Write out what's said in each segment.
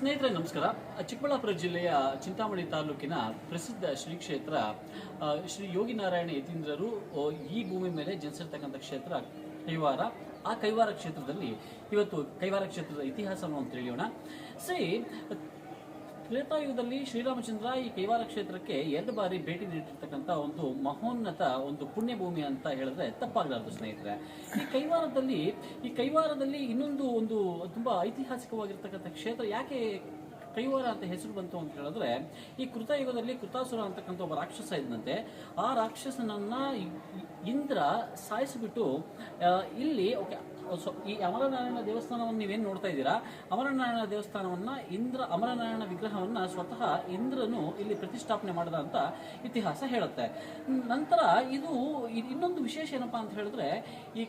ಸ್ನೇಹಿತರೆ, ನಮಸ್ಕಾರ. ಚಿಕ್ಕಬಳ್ಳಾಪುರ ಜಿಲ್ಲೆಯ ಚಿಂತಾಮಣಿ ತಾಲೂಕಿನ ಪ್ರಸಿದ್ಧ ಶ್ರೀ ಕ್ಷೇತ್ರ ಶ್ರೀ ಯತೀಂದ್ರರು ಈ ಭೂಮಿ ಮೇಲೆ ಜನಿಸಿರ್ತಕ್ಕಂಥ ಕ್ಷೇತ್ರ ಕೈವಾರ. ಆ ಕೈವಾರ ಕ್ಷೇತ್ರದಲ್ಲಿ ಇವತ್ತು ಕೈವಾರ ಕ್ಷೇತ್ರದ ಇತಿಹಾಸವನ್ನು ತಿಳಿಯೋಣ ಸರಿ ತ್ರೇತಾಯುಗದಲ್ಲಿ ಶ್ರೀರಾಮಚಂದ್ರ ಈ ಕೈವಾರ ಕ್ಷೇತ್ರಕ್ಕೆ ಎರಡು ಬಾರಿ ಭೇಟಿ ನೀಡಿರ್ತಕ್ಕಂಥ ಒಂದು ಮಹೋನ್ನತ ಒಂದು ಪುಣ್ಯಭೂಮಿ ಅಂತ ಹೇಳಿದ್ರೆ ತಪ್ಪಾಗಲಾರದು, ಸ್ನೇಹಿತರೆ. ಈ ಕೈವಾರದಲ್ಲಿ ಈ ಕೈವಾರದಲ್ಲಿ ಇನ್ನೊಂದು ಒಂದು ತುಂಬಾ ಐತಿಹಾಸಿಕವಾಗಿರ್ತಕ್ಕಂಥ ಕ್ಷೇತ್ರ ಯಾಕೆ ಕೈವಾರ ಅಂತ ಹೆಸರು ಬಂತು ಅಂತ ಹೇಳಿದ್ರೆ, ಈ ಕೃತಯುಗದಲ್ಲಿ ಕೃತಾಸುರ ಅಂತಕ್ಕಂಥ ಒಬ್ಬ ರಾಕ್ಷಸ ಇದ್ದಂತೆ ಆ ರಾಕ್ಷಸನನ್ನ ಇಂದ್ರ ಸಾಯಿಸಿಬಿಟ್ಟು ಇಲ್ಲಿ, ಓಕೆ, ಸೊ, ಈ ಅಮರನಾರಾಯಣ ದೇವಸ್ಥಾನವನ್ನು ನೀವೇನು ನೋಡ್ತಾ ಇದ್ದೀರಾ? ಅಮರನಾರಾಯಣ ದೇವಸ್ಥಾನವನ್ನ ಇಂದ್ರ, ಅಮರನಾರಾಯಣ ವಿಗ್ರಹವನ್ನ ಸ್ವತಃ ಇಂದ್ರನು ಇಲ್ಲಿ ಪ್ರತಿಷ್ಠಾಪನೆ ಮಾಡಿದ ಅಂತ ಇತಿಹಾಸ ಹೇಳುತ್ತೆ. ನಂತರ ಇದು ಇನ್ನೊಂದು ವಿಶೇಷ ಏನಪ್ಪಾ ಅಂತ ಹೇಳಿದ್ರೆ, ಈ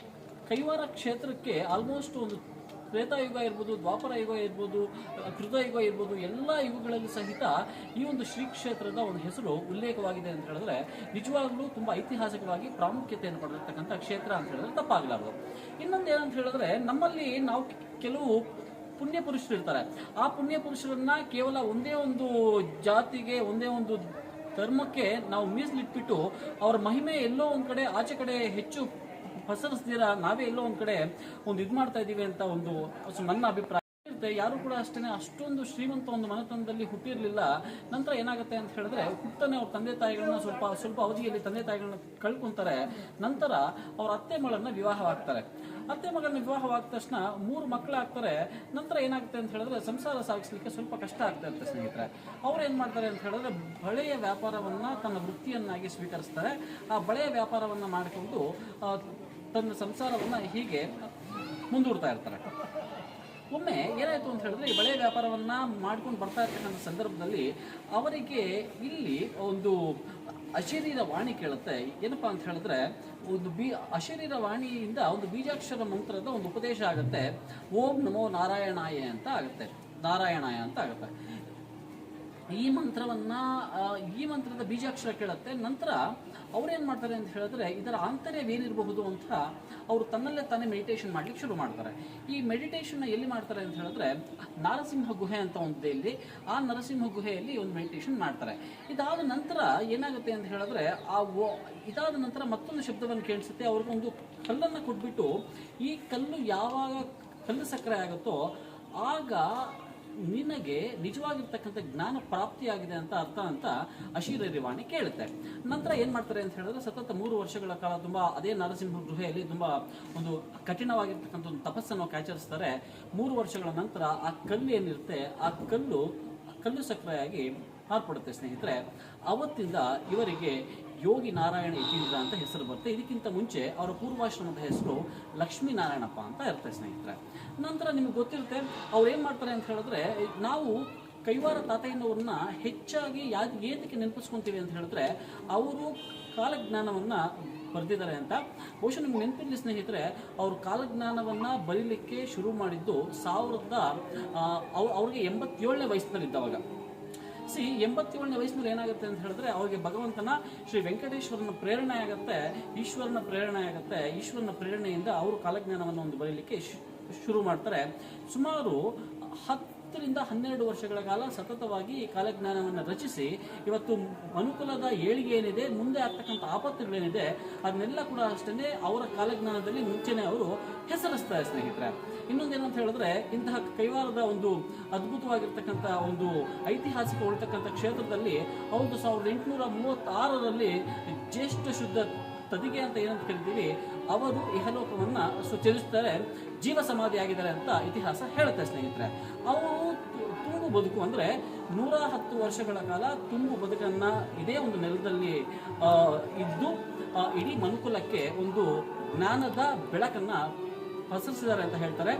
ಕೈವಾರ ಕ್ಷೇತ್ರಕ್ಕೆ ಆಲ್ಮೋಸ್ಟ್ ಒಂದು ತ್ರೇತಾಯುಗ ಇರ್ಬೋದು, ದ್ವಾಪರ ಯುಗ ಇರ್ಬೋದು ಕೃತಯುಗ ಇರ್ಬೋದು, ಎಲ್ಲ ಯುಗಗಳಲ್ಲಿ ಸಹಿತ ಈ ಒಂದು ಶ್ರೀ ಕ್ಷೇತ್ರದ ಒಂದು ಹೆಸರು ಉಲ್ಲೇಖವಾಗಿದೆ ಅಂತ ಹೇಳಿದ್ರೆ ನಿಜವಾಗ್ಲೂ ತುಂಬಾ ಐತಿಹಾಸಿಕವಾಗಿ ಪ್ರಾಮುಖ್ಯತೆಯನ್ನು ಪಡೆದಿರ್ತಕ್ಕಂಥ ಕ್ಷೇತ್ರ ಅಂತ ಹೇಳಿದ್ರೆ ತಪ್ಪಾಗಲಾರದು. ಇನ್ನೊಂದು ಏನಂತ ಹೇಳಿದ್ರೆ ನಮ್ಮಲ್ಲಿ ನಾವು ಕೆಲವು ಪುಣ್ಯ ಪುರುಷರು ಇರ್ತಾರೆ. ಆ ಪುಣ್ಯ ಪುರುಷರನ್ನ ಕೇವಲ ಒಂದೇ ಒಂದು ಜಾತಿಗೆ, ಒಂದೇ ಒಂದು ಧರ್ಮಕ್ಕೆ ನಾವು ಮೀಸಲಿಟ್ಬಿಟ್ಟು ಅವರ ಮಹಿಮೆ ಎಲ್ಲೋ ಒಂದು ಕಡೆ, ಆಚೆ ಕಡೆ ಹೆಚ್ಚು ಪಸರಿಸ್ದಿರ ನಾವೇ ಎಲ್ಲೋ ಒಂದ್ ಕಡೆ ಒಂದು ಇದು ಮಾಡ್ತಾ ಇದೀವಿ ಅಂತ ಒಂದು ನನ್ನ ಅಭಿಪ್ರಾಯ. ಯಾರು ಕೂಡ ಅಷ್ಟೇ ಅಷ್ಟೊಂದು ಶ್ರೀಮಂತ ಒಂದು ಮನೆತನದಲ್ಲಿ ಹುಟ್ಟಿರಲಿಲ್ಲ. ನಂತರ ಏನಾಗುತ್ತೆ ಅಂತ ಹೇಳಿದ್ರೆ ಹುಟ್ಟನೆ ಅವ್ರ ತಂದೆ ತಾಯಿಗಳನ್ನ ಸ್ವಲ್ಪ ಸ್ವಲ್ಪ ಅವಧಿಯಲ್ಲಿ ತಂದೆ ತಾಯಿಗಳನ್ನ ಕಳ್ಕೊಂತಾರೆ. ನಂತರ ಅವ್ರ ಅತ್ತೆ ಮಗಳನ್ನ ವಿವಾಹವಾಗ್ತಾರೆ. ಅತ್ತೆ ಮಗಳನ್ನ ವಿವಾಹವಾದ ತಕ್ಷಣ ಮೂರು ಮಕ್ಕಳಾಗ್ತಾರೆ. ನಂತರ ಏನಾಗುತ್ತೆ ಅಂತ ಹೇಳಿದ್ರೆ ಸಂಸಾರ ಸಾಗಿಸ್ಲಿಕ್ಕೆ ಸ್ವಲ್ಪ ಕಷ್ಟ ಆಗ್ತಾ ಅಂತ ಸ್ನೇಹಿತರೆ. ಅವ್ರು ಏನ್ ಮಾಡ್ತಾರೆ ಅಂತ ಹೇಳಿದ್ರೆ ಬಳೆಯ ವ್ಯಾಪಾರವನ್ನ ತನ್ನ ವೃತ್ತಿಯನ್ನಾಗಿ ಸ್ವೀಕರಿಸ್ತಾರೆ. ಆ ಬಳೆಯ ವ್ಯಾಪಾರವನ್ನ ಮಾಡಿಕೊಂಡು ತನ್ನ ಸಂಸಾರವನ್ನು ಹೀಗೆ ಮುಂದೂಡ್ತಾ ಇರ್ತಾರೆ. ಒಮ್ಮೆ ಏನಾಯಿತು ಅಂತ ಹೇಳಿದ್ರೆ ಈ ಬಳೆ ವ್ಯಾಪಾರವನ್ನ ಮಾಡ್ಕೊಂಡು ಬರ್ತಾ ಇರ್ತಕ್ಕಂಥ ಸಂದರ್ಭದಲ್ಲಿ ಅವರಿಗೆ ಇಲ್ಲಿ ಒಂದು ಅಶರೀರ ವಾಣಿ ಕೇಳುತ್ತೆ. ಏನಪ್ಪಾ ಅಂತ ಹೇಳಿದ್ರೆ ಒಂದು ಬಿ ಅಶರೀರ ವಾಣಿಯಿಂದ ಒಂದು ಬೀಜಾಕ್ಷರ ಮಂತ್ರದ ಒಂದು ಉಪದೇಶ ಆಗುತ್ತೆ. ಓಂ ನಮೋ ನಾರಾಯಣಾಯ ಅಂತ ಆಗುತ್ತೆ. ನಾರಾಯಣಾಯ ಅಂತ ಆಗುತ್ತೆ. ಈ ಮಂತ್ರವನ್ನ ಈ ಮಂತ್ರದ ಬೀಜಾಕ್ಷರ ಕೇಳುತ್ತೆ. ನಂತರ ಅವ್ರೇನ್ ಮಾಡ್ತಾರೆ ಅಂತ ಹೇಳಿದ್ರೆ, ಇದರ ಆಂತರ್ಯವೇನಿರಬಹುದು ಅಂತ ಅವರು ತನ್ನಲ್ಲೇ ತಾನೇ ಮೆಡಿಟೇಷನ್ ಮಾಡ್ಲಿಕ್ಕೆ ಶುರು ಮಾಡ್ತಾರೆ. ಈ ಮೆಡಿಟೇಷನ್ನ ಎಲ್ಲಿ ಮಾಡ್ತಾರೆ ಅಂತ ಹೇಳಿದ್ರೆ, ನರಸಿಂಹ ಗುಹೆ ಅಂತ ಒಂದು ಇಲ್ಲಿ. ಆ ನರಸಿಂಹ ಗುಹೆಯಲ್ಲಿ ಒಂದು ಮೆಡಿಟೇಷನ್ ಮಾಡ್ತಾರೆ. ಇದಾದ ನಂತರ ಏನಾಗುತ್ತೆ ಅಂತ ಹೇಳಿದ್ರೆ, ಆ ಇದಾದ ನಂತರ ಮತ್ತೊಂದು ಶಬ್ದವನ್ನು ಕೇಳಿಸುತ್ತೆ. ಅವ್ರಿಗೊಂದು ಕಲ್ಲನ್ನು ಕೊಟ್ಬಿಟ್ಟು, ಈ ಕಲ್ಲು ಯಾವಾಗ ಕಲ್ಲು ಸಕ್ಕರೆ ಆಗುತ್ತೋ, ಆಗ ನಿನಗೆ ನಿಜವಾಗಿರ್ತಕ್ಕಂಥ ಜ್ಞಾನ ಪ್ರಾಪ್ತಿಯಾಗಿದೆ ಅಂತ ಅರ್ಥ ಅಂತ ಅಶೀರರಿವಾಣಿ ಕೇಳುತ್ತೆ. ನಂತರ ಏನು ಮಾಡ್ತಾರೆ ಅಂತ ಹೇಳಿದ್ರೆ ಸತತ ಮೂರು ವರ್ಷಗಳ ಕಾಲ ತುಂಬಾ ಅದೇ ನರಸಿಂಹ ಗೃಹೆಯಲ್ಲಿ ತುಂಬಾ ಒಂದು ಕಠಿಣವಾಗಿರ್ತಕ್ಕಂಥ ಒಂದು ತಪಸ್ಸನ್ನು ಆಚರಿಸ್ತಾರೆ ಮೂರು ವರ್ಷಗಳ ನಂತರ ಆ ಕಲ್ಲು ಏನಿರುತ್ತೆ, ಆ ಕಲ್ಲು ಕಲ್ಲು ಸಕ್ಕರೆಯಾಗಿ ಮಾರ್ಪಡುತ್ತೆ ಸ್ನೇಹಿತರೆ. ಅವತ್ತಿಂದ ಇವರಿಗೆ ಯೋಗಿ ನಾರಾಯಣ ಯತೀಂದ್ರ ಅಂತ ಹೆಸರು ಬರುತ್ತೆ. ಇದಕ್ಕಿಂತ ಮುಂಚೆ ಅವರ ಪೂರ್ವಾಶ್ರಮದ ಹೆಸರು ಲಕ್ಷ್ಮೀ ನಾರಾಯಣಪ್ಪ ಅಂತ ಇರುತ್ತೆ ಸ್ನೇಹಿತರೆ. ನಂತರ ನಿಮ್ಗೆ ಗೊತ್ತಿರುತ್ತೆ, ಅವ್ರು ಏನು ಮಾಡ್ತಾರೆ ಅಂತ ಹೇಳಿದ್ರೆ, ನಾವು ಕೈವಾರ ತಾತಯ್ಯನವ್ರನ್ನ ಹೆಚ್ಚಾಗಿ ಯಾಕೆ ಏನಕ್ಕೆ ನೆನಪಿಸ್ಕೊಂತೀವಿ ಅಂತ ಹೇಳಿದ್ರೆ, ಅವರು ಕಾಲಜ್ಞಾನವನ್ನು ಬರೆದಿದ್ದಾರೆ ಅಂತ. ಬಹುಶಃ ನಿಮ್ಗೆ ನೆನಪಿರಲಿ ಸ್ನೇಹಿತರೆ, ಅವರು ಕಾಲಜ್ಞಾನವನ್ನು ಬರೀಲಿಕ್ಕೆ ಶುರು ಮಾಡಿದ್ದು ಸಾವಿರದ ಅವ್ರಿಗೆ ಎಂಬತ್ತೇಳನೇ ವಯಸ್ಸಿನಲ್ಲಿದ್ದವಾಗ. ಸಿ ಎಂಬತ್ತೇಳನೇ ವಯಸ್ಸಿನಲ್ಲಿ ಏನಾಗುತ್ತೆ ಅಂತ ಹೇಳಿದ್ರೆ ಅವರಿಗೆ ಭಗವಂತನ ಶ್ರೀ ವೆಂಕಟೇಶ್ವರನ ಪ್ರೇರಣೆ ಆಗುತ್ತೆ, ಈಶ್ವರನ ಪ್ರೇರಣೆ ಆಗುತ್ತೆ, ಈಶ್ವರನ ಪ್ರೇರಣೆಯಿಂದ ಅವರು ಕಾಲಜ್ಞಾನವನ್ನು ಒಂದು ಬರೀಲಿಕ್ಕೆ ಶುರು ಮಾಡ್ತಾರೆ. ಸುಮಾರು ಹತ್ತರಿಂದ ಹನ್ನೆರಡು ವರ್ಷಗಳ ಕಾಲ ಸತತವಾಗಿ ಈ ಕಾಲಜ್ಞಾನವನ್ನು ರಚಿಸಿ, ಇವತ್ತು ಮನುಕುಲದ ಏಳಿಗೆ ಏನಿದೆ, ಮುಂದೆ ಆಗ್ತಕ್ಕಂಥ ಆಪತ್ತುಗಳೇನಿದೆ, ಅದನ್ನೆಲ್ಲ ಕೂಡ ಅಷ್ಟೇ ಅವರ ಕಾಲಜ್ಞಾನದಲ್ಲಿ ಮುಂಚೆನೆ ಅವರು ಹೆಸರಿಸ್ತಾರೆ ಸ್ನೇಹಿತರೆ. ಇನ್ನೊಂದೇನಂತ ಹೇಳಿದ್ರೆ, ಇಂತಹ ಕೈವಾರದ ಒಂದು ಅದ್ಭುತವಾಗಿರ್ತಕ್ಕಂಥ ಒಂದು ಐತಿಹಾಸಿಕ ಉಳ್ತಕ್ಕಂಥ ಕ್ಷೇತ್ರದಲ್ಲಿ ಒಂದು ಸಾವಿರದ ಎಂಟುನೂರ ಮೂವತ್ತಾರರಲ್ಲಿ ಜ್ಯೇಷ್ಠ ಶುದ್ಧ ತದಿಗೆ ಅಂತ ಏನಂತ ಕರಿತೀವಿ ಅವರು ಇಹಲೋಕವನ್ನು ಸುಚರಿಸ್ತಾರೆ ಜೀವ ಸಮಾಧಿ ಆಗಿದ್ದಾರೆ ಅಂತ ಇತಿಹಾಸ ಹೇಳುತ್ತೆ ಸ್ನೇಹಿತರೆ. ಅವರು ತುಂಬು ಬದುಕು ಅಂದ್ರೆ ನೂರ ಹತ್ತು ವರ್ಷಗಳ ಕಾಲ ತುಂಬು ಬದುಕನ್ನ ಇದೇ ಒಂದು ನೆಲದಲ್ಲಿ ಇದ್ದು ಇಡೀ ಮನುಕುಲಕ್ಕೆ ಒಂದು ಜ್ಞಾನದ ಬೆಳಕನ್ನ ಪಸರಿಸಿದ್ದಾರೆ ಅಂತ ಹೇಳ್ತಾರೆ.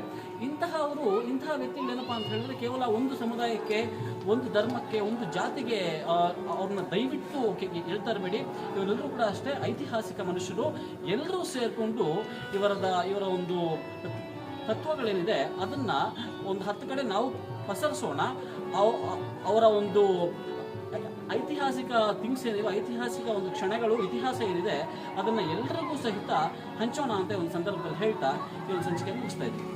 ಇಂತಹ ಅವರು ಇಂತಹ ವ್ಯಕ್ತಿಗಳು ಏನಪ್ಪಾ ಅಂತ ಹೇಳಿದ್ರೆ ಕೇವಲ ಒಂದು ಸಮುದಾಯಕ್ಕೆ, ಒಂದು ಧರ್ಮಕ್ಕೆ, ಒಂದು ಜಾತಿಗೆ ಅವ್ರನ್ನ ದಯವಿಟ್ಟು ಹೇಳ್ತಾ ಇರಬೇಡಿ ಇವರೆಲ್ಲರೂ ಕೂಡ ಅಷ್ಟೇ ಐತಿಹಾಸಿಕ ಮನುಷ್ಯರು. ಎಲ್ಲರೂ ಸೇರಿಕೊಂಡು ಇವರದ, ಇವರ ಒಂದು ತತ್ವಗಳೇನಿದೆ, ಅದನ್ನ ಒಂದು ಹತ್ತು ಕಡೆ ನಾವು ಪಸರಿಸೋಣ. ಅವ್- ಅವರ ಒಂದು ಐತಿಹಾಸಿಕ ಥಿಂಗ್ಸ್ ಏನಿದೆ, ಐತಿಹಾಸಿಕ ಒಂದು ಕ್ಷಣಗಳು, ಇತಿಹಾಸ ಏನಿದೆ, ಅದನ್ನು ಎಲ್ಲರಿಗೂ ಸಹಿತ ಹಂಚೋಣ ಅಂತ ಒಂದು ಸಂದರ್ಭದಲ್ಲಿ ಹೇಳ್ತಾ ಈ ಒಂದು ಸಂಚಿಕೆ ಮುಗಿಸ್ತಾ ಇದ್ದೀವಿ